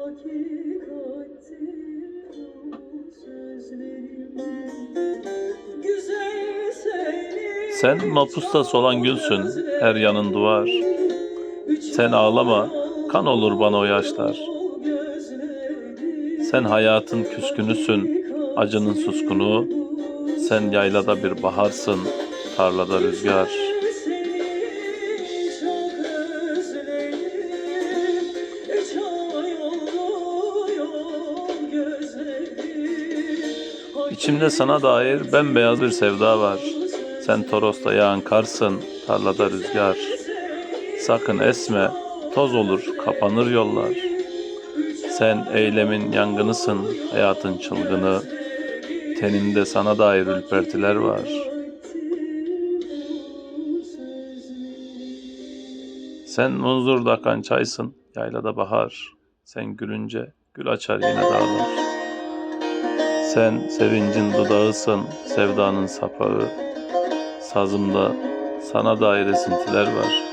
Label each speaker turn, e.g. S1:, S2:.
S1: Hakikattir bu sözlerim Güzel senin
S2: Sen mapustası olan gülsün, her yanın duvar. Sen ağlama, kan olur bana o yaşlar. Sen hayatın küskünüsün, acının suskunu. Sen yaylada bir baharsın, tarlada rüzgar. İçimde sana dair bembeyaz bir sevda var. Sen Toros'ta yağan karsın, tarlada rüzgar. Sakın esme, toz olur, kapanır yollar. Sen eylemin yangınısın, hayatın çılgını. Tenimde sana dair ürpertiler var. Sen muzurda akan çaysın, yaylada bahar. Sen gülünce gül açar yine dağlar. Sen sevincin dudağısın, sevdanın sapağı. Sazımda sana dair esintiler var.